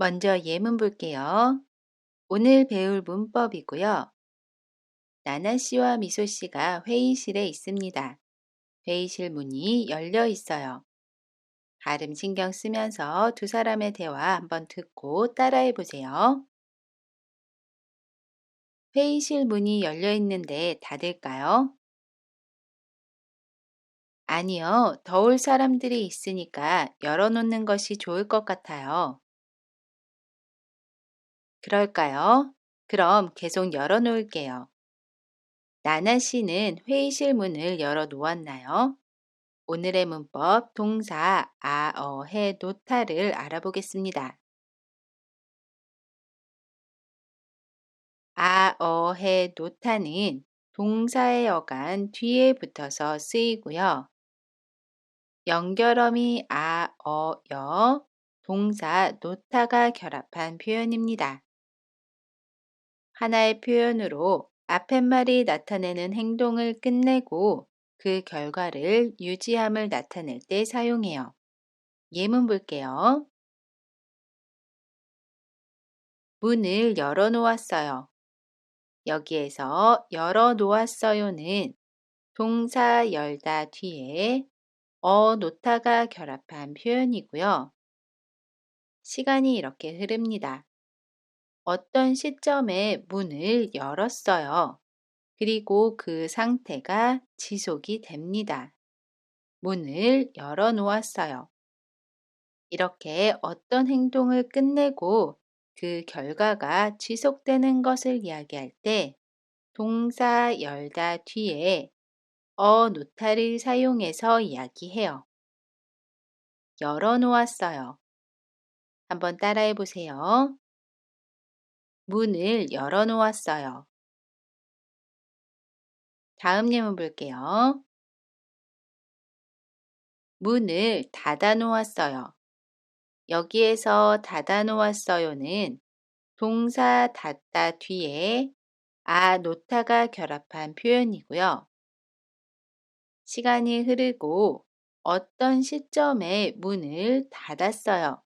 먼저 예문 볼게요. 오늘 배울 문법이고요. 나나 씨와 미소 씨가 회의실에 있습니다. 회의실 문이 열려 있어요. 발음 신경 쓰면서 두 사람의 대화 한번 듣고 따라해 보세요. 회의실 문이 열려 있는데 닫을까요? 아니요, 더울 사람들이 있으니까 열어놓는 것이 좋을 것 같아요. 그럴까요? 그럼 계속 열어놓을게요. 나나 씨는 회의실 문을 열어 놓았나요? 오늘의 문법 동사 아, 어, 해, 노타를 알아보겠습니다. 아, 어, 해, 노타는 동사의 어간 뒤에 붙어서 쓰이고요. 연결어미 아, 어, 여, 동사 노타가 결합한 표현입니다. 하나의 표현으로 앞팻말이 나타내는 행동을 끝내고 그 결과를 유지함을 나타낼 때 사용해요. 예문 볼게요. 문을 열어 놓았어요. 여기에서 열어 놓았어요는 동사 열다 뒤에 어 노타가 결합한 표현이고요. 시간이 이렇게 흐릅니다. 어떤 시점에 문을 열었어요. 그리고 그 상태가 지속이 됩니다. 문을 열어 놓았어요. 이렇게 어떤 행동을 끝내고 그 결과가 지속되는 것을 이야기할 때 동사 열다 뒤에 어 노타를 사용해서 이야기해요. 열어 놓았어요. 한번 따라해 보세요. 문을 열어 놓았어요. 다음 예문 볼게요. 문을 닫아 놓았어요. 여기에서 닫아 놓았어요는 동사 닫다 뒤에 아 노타가 결합한 표현이고요. 시간이 흐르고 어떤 시점에 문을 닫았어요.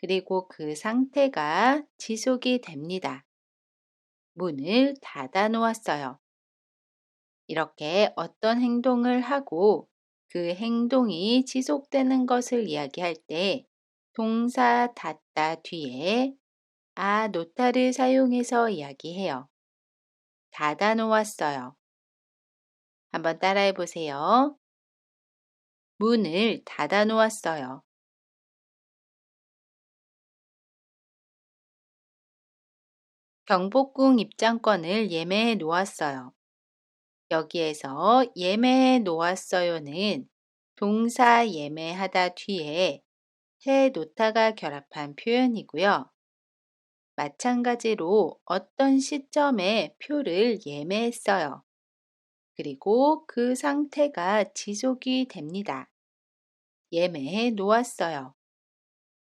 그리고 그 상태가 지속이 됩니다. 문을 닫아 놓았어요. 이렇게 어떤 행동을 하고 그 행동이 지속되는 것을 이야기할 때 동사 닫다 뒤에 아 노타를 사용해서 이야기해요. 닫아 놓았어요. 한번 따라해 보세요. 문을 닫아 놓았어요. 경복궁 입장권을 예매해 놓았어요. 여기에서 예매해 놓았어요는 동사 예매하다 뒤에 해 노타가 결합한 표현이고요. 마찬가지로 어떤 시점에 표를 예매했어요. 그리고 그 상태가 지속이 됩니다. 예매해 놓았어요.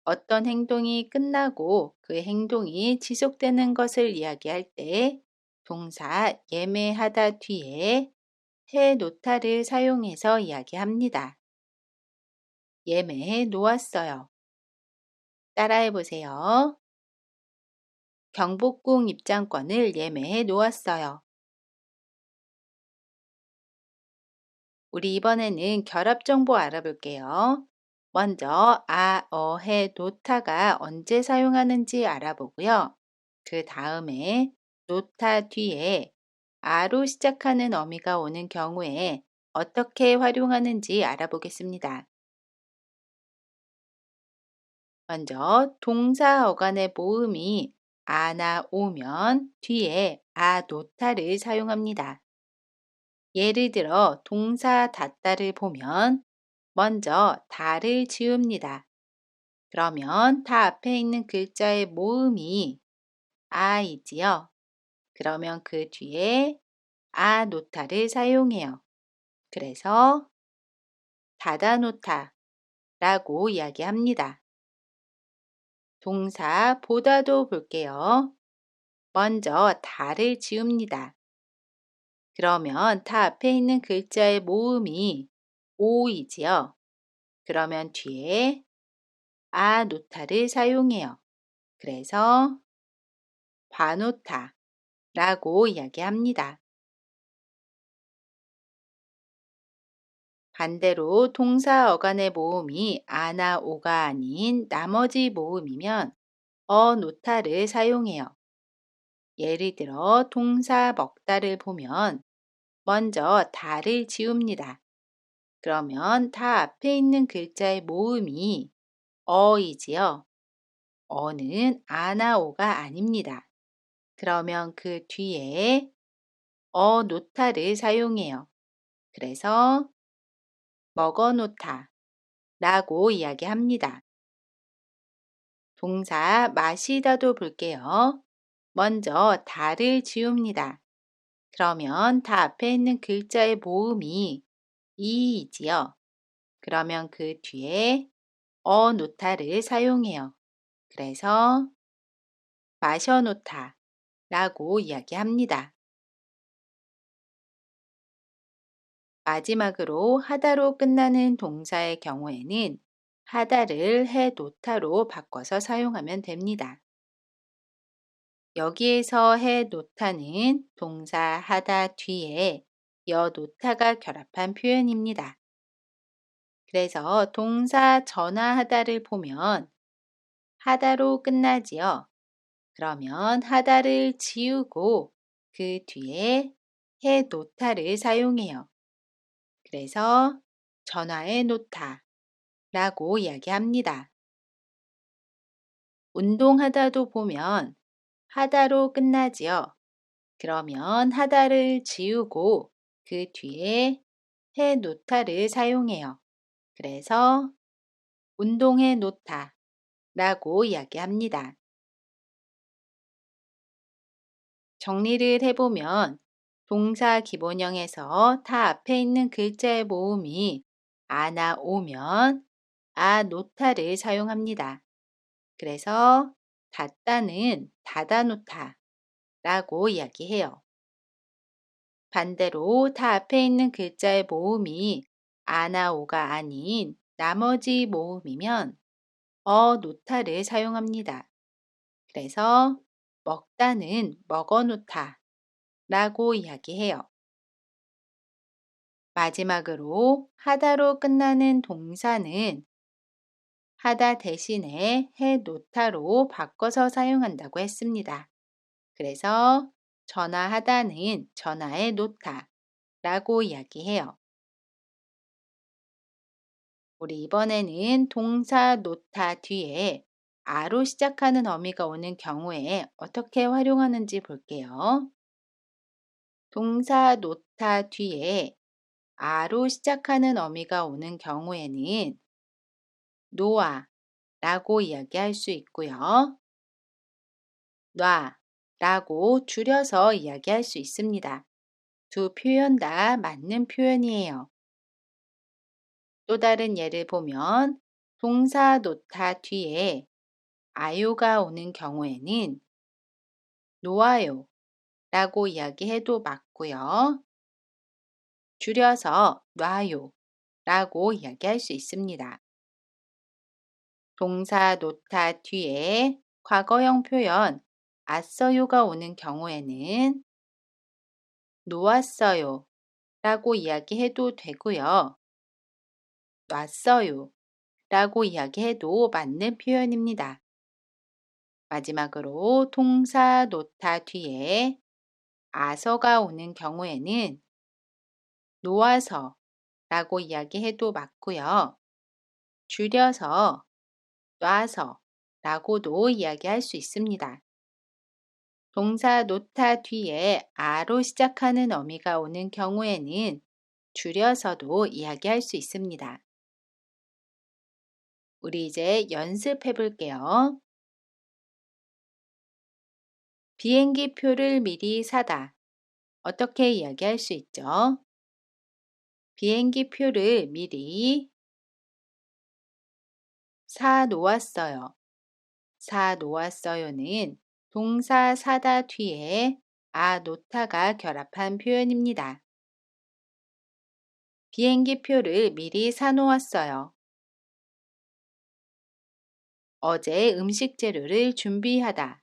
어떤 행동이 끝나고 그 행동이 지속되는 것을 이야기할 때 동사 예매하다 뒤에 해 노타를 사용해서 이야기합니다. 예매해 놓았어요. 따라해 보세요. 경복궁 입장권을 예매해 놓았어요. 우리 이번에는 결합 정보 알아볼게요. 먼저 아, 어, 해, 노타가 언제 사용하는지 알아보고요. 그 다음에 노타 뒤에 아로 시작하는 어미가 오는 경우에 어떻게 활용하는지 알아보겠습니다. 먼저 동사 어간의 모음이 아나 오면 뒤에 아 노타를 사용합니다. 예를 들어 동사 닫다를 보면 먼저 다를 지웁니다. 그러면 다 앞에 있는 글자의 모음이 아이지요. 그러면 그 뒤에 아 노타를 사용해요. 그래서 닫아 놓다 라고 이야기합니다. 동사 보다도 볼게요. 먼저 다를 지웁니다. 그러면 다 앞에 있는 글자의 모음이 오이지요. 그러면 뒤에 아 노타를 사용해요. 그래서 봐놓다 라고 이야기합니다. 반대로 동사 어간의 모음이 아나 오가 아닌 나머지 모음이면 어 노타를 사용해요. 예를 들어 동사 먹다를 보면 먼저 다를 지웁니다. 그러면 다 앞에 있는 글자의 모음이 어이지요. 어는 아나 오가 아닙니다. 그러면 그 뒤에 어 노타를 사용해요. 그래서 먹어놓다 라고 이야기합니다. 동사 마시다도 볼게요. 먼저 다를 지웁니다. 그러면 다 앞에 있는 글자의 모음이 이이지요. 그러면 그 뒤에 어 노타를 사용해요. 그래서 마셔놓다 라고 이야기합니다. 마지막으로 하다로 끝나는 동사의 경우에는 하다를 해 놓다로 바꿔서 사용하면 됩니다. 여기에서 해 놓다는 동사 하다 뒤에 여 놓다가 결합한 표현입니다. 그래서 동사 전화하다를 보면 하다로 끝나지요. 그러면 하다를 지우고 그 뒤에 해 놓다를 사용해요. 그래서 전화해 놓다 라고 이야기합니다. 운동하다도 보면 하다로 끝나지요. 그러면 하다를 지우고 그 뒤에 해 놓다를 사용해요. 그래서 운동해 놓다 라고 이야기합니다. 정리를 해보면 동사 기본형에서 타 앞에 있는 글자의 모음이 아나 오면 아 노타를 사용합니다. 그래서 닫다는 닫아 놓다 라고 이야기해요. 반대로 다 앞에 있는 글자의 모음이 아나 오가 아닌 나머지 모음이면 어 노타를 사용합니다. 그래서 먹다는 먹어 놓다 라고 이야기해요. 마지막으로 하다로 끝나는 동사는 하다 대신에 해 놓다로 바꿔서 사용한다고 했습니다. 그래서 전화하다는 전화해 놓다 라고 이야기해요. 우리 이번에는 동사 놓다 뒤에 아로 시작하는 어미가 오는 경우에 어떻게 활용하는지 볼게요. 동사 놓다 뒤에 아로 시작하는 어미가 오는 경우에는 놓아 라고 이야기할 수 있고요. 놔 라고 줄여서 이야기할 수 있습니다. 두 표현 다 맞는 표현이에요. 또 다른 예를 보면 동사 놓다 뒤에 아요가 오는 경우에는 놓아요 라고 이야기해도 맞고요. 줄여서 놔요 라고 이야기할 수 있습니다. 동사 놓다 뒤에 과거형 표현 아써요가 오는 경우에는 놓았어요 라고 이야기해도 되고요. 놨어요 라고 이야기해도 맞는 표현입니다. 마지막으로 동사 놓다 뒤에 아서가 오는 경우에는 놓아서 라고 이야기해도 맞고요. 줄여서 놔서 라고도 이야기할 수 있습니다. 동사 놓다 뒤에 아로 시작하는 어미가 오는 경우에는 줄여서도 이야기할 수 있습니다. 우리 이제 연습해 볼게요. 비행기 표를 미리 사다. 어떻게 이야기할 수 있죠? 비행기 표를 미리 사 놓았어요. 사 놓았어요는 동사 사다 뒤에 아 놓다가 결합한 표현입니다. 비행기 표를 미리 사 놓았어요. 어제 음식 재료를 준비하다.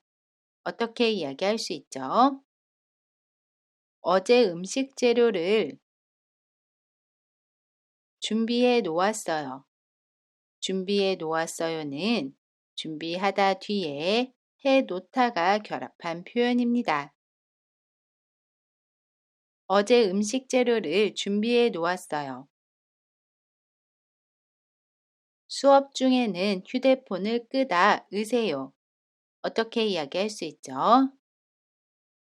어떻게 이야기할 수 있죠? 어제 음식 재료를 준비해 놓았어요. 준비해 놓았어요는 준비하다 뒤에 해 놓다가 결합한 표현입니다. 어제 음식 재료를 준비해 놓았어요. 수업 중에는 휴대폰을 끄다 으세요. 어떻게 이야기할 수 있죠?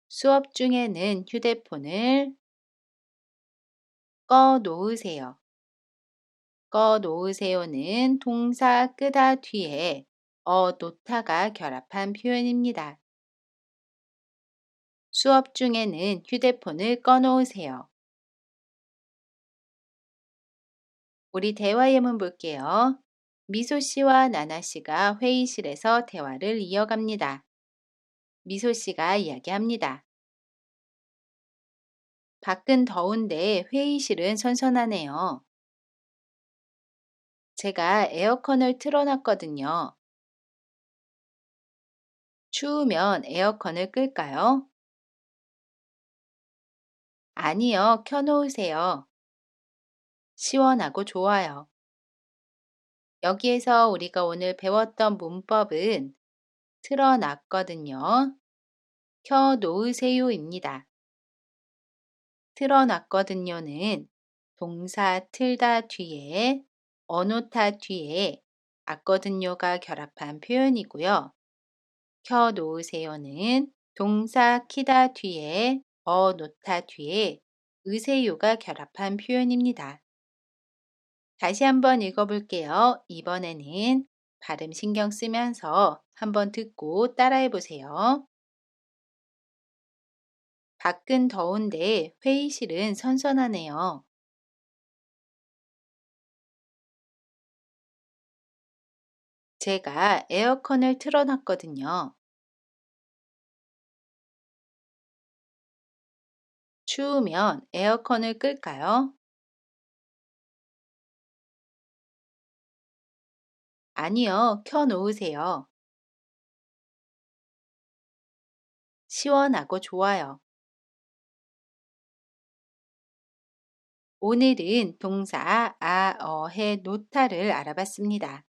수업 중에는 휴대폰을 꺼 놓으세요. 꺼 놓으세요는 동사 끄다 뒤에 어 놓다가 결합한 표현입니다. 수업 중에는 휴대폰을 꺼 놓으세요. 우리 대화 예문 볼게요. 미소 씨와 나나 씨가 회의실에서 대화를 이어갑니다. 미소 씨가 이야기합니다. 밖은 더운데 회의실은 선선하네요. 제가 에어컨을 틀어놨거든요. 추우면 에어컨을 끌까요? 아니요, 켜놓으세요. 시원하고 좋아요. 여기에서 우리가 오늘 배웠던 문법은 틀어놨거든요. 켜놓으세요입니다. 틀어놨거든요는 동사 틀다 뒤에 어놓다 뒤에 왔거든요가 결합한 표현이고요. 켜놓으세요는 동사 키다 뒤에 어 놓다 뒤에 으세요가 결합한 표현입니다. 다시 한번 읽어볼게요. 이번에는 발음 신경 쓰면서 한번 듣고 따라해 보세요. 밖은 더운데 회의실은 선선하네요. 제가 에어컨을 틀어놨거든요. 추우면 에어컨을 끌까요? 아니요, 켜놓으세요. 시원하고 좋아요. 오늘은 동사 아, 어, 해, 노타를 알아봤습니다.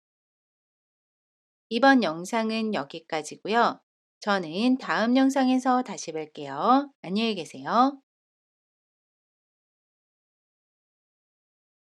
이번 영상은 여기까지고요. 저는 다음 영상에서 다시 뵐게요. 안녕히 계세요.